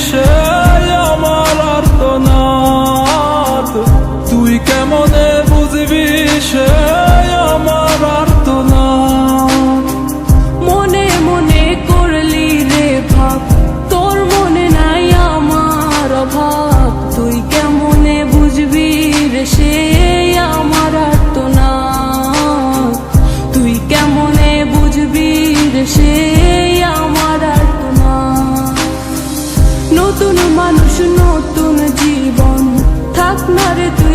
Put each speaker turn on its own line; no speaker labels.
show.